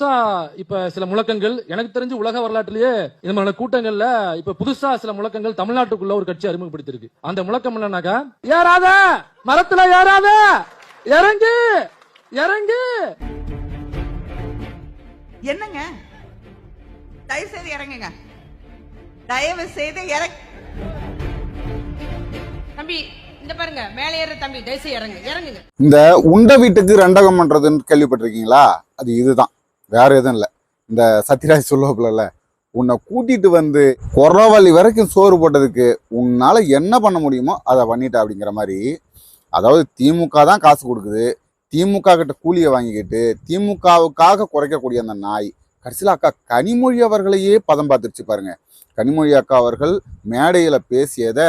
புதுசா இப்ப சில முழக்கங்கள் எனக்கு தெரிஞ்சு உலக வரலாற்றிலேயே இந்த மாதிரி கூட்டங்கள்ல இப்ப புதுசா சில முழக்கங்கள் தமிழ்நாட்டுக்குள்ள ஒரு கட்சி அறிமுகப்படுத்திருக்கு அந்த முழக்கம் என்னன்னாக்கா ஏறாத! மரத்துல ஏறாத! இறங்கு! இறங்கு! என்னங்க? தயவு செய்து இறங்குங்க. தயவு செய்து இறங்க தம்பி இந்த பாருங்க மேலே ஏற தம்பி தயவுசெய்து இறங்கு இறங்குங்க. இந்த உண்ட வீட்டுக்கு ரெண்டகம் பண்றதுன்னு கேள்விப்பட்டிருக்கீங்களா? அது இதுதான். வேற எதுவும் இல்லை. இந்த சத்யராஜ் சொல்லுவாப்புலல்ல உன்னை கூட்டிட்டு வந்து குறவழி வரைக்கும் சோறு போட்டதுக்கு உன்னால் என்ன பண்ண முடியுமோ அதை பண்ணிட்ட அப்படிங்கிற மாதிரி. அதாவது திமுக தான் காசு கொடுக்குது. திமுக கிட்ட கூலியை வாங்கிக்கிட்டு திமுகவுக்காக குறைக்கக்கூடிய அந்த நாய் கடைசியில் அக்கா கனிமொழி அவர்களையே பதம் பார்த்துருச்சு பாருங்க. கனிமொழி அக்கா அவர்கள் மேடையில் பேசியதை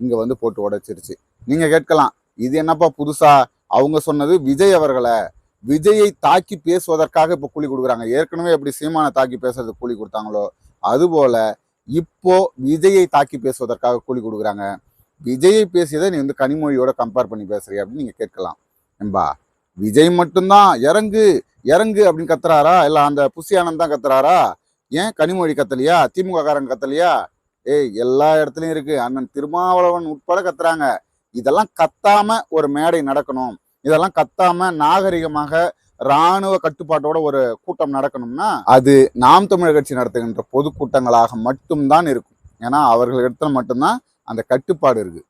இங்கே வந்து போட்டு உடைச்சிருச்சு. நீங்கள் கேட்கலாம் இது என்னப்பா புதுசா? அவங்க சொன்னது விஜய் அவர்களை? விஜயை தாக்கி பேசுவதற்காக இப்போ கூலி கொடுக்குறாங்க. ஏற்கனவே எப்படி சீமானை தாக்கி பேசுறது கூலி கொடுத்தாங்களோ அதுபோல இப்போ விஜயை தாக்கி பேசுவதற்காக கூலி கொடுக்குறாங்க. விஜயை பேசியதை நீ வந்து கனிமொழியோட கம்பேர் பண்ணி பேசுறிய அப்படின்னு நீங்க கேட்கலாம். என்பா விஜய் மட்டும்தான் இறங்கு இறங்கு அப்படின்னு கத்துறாரா? இல்லை அந்த புசி ஆனந்த் தான் கத்துறாரா? ஏன் கனிமொழி கத்தலையா? திமுக காரங்க கத்தலையா? ஏய் எல்லா இடத்துலையும் இருக்கு. அண்ணன் திருமாவளவன் உட்பட கத்துறாங்க. இதெல்லாம் கத்தாம ஒரு மேடை நடக்கணும். இதெல்லாம் கத்தாம நாகரிகமாக ராணுவ கட்டுப்பாட்டோட ஒரு கூட்டம் நடக்கணும்னா அது நாம் தமிழர் கட்சி நடத்துகின்ற பொதுக்கூட்டங்களாக மட்டும்தான் இருக்கும். ஏன்னா அவர்கள் இடத்துல மட்டும்தான் அந்த கட்டுப்பாடு இருக்கு.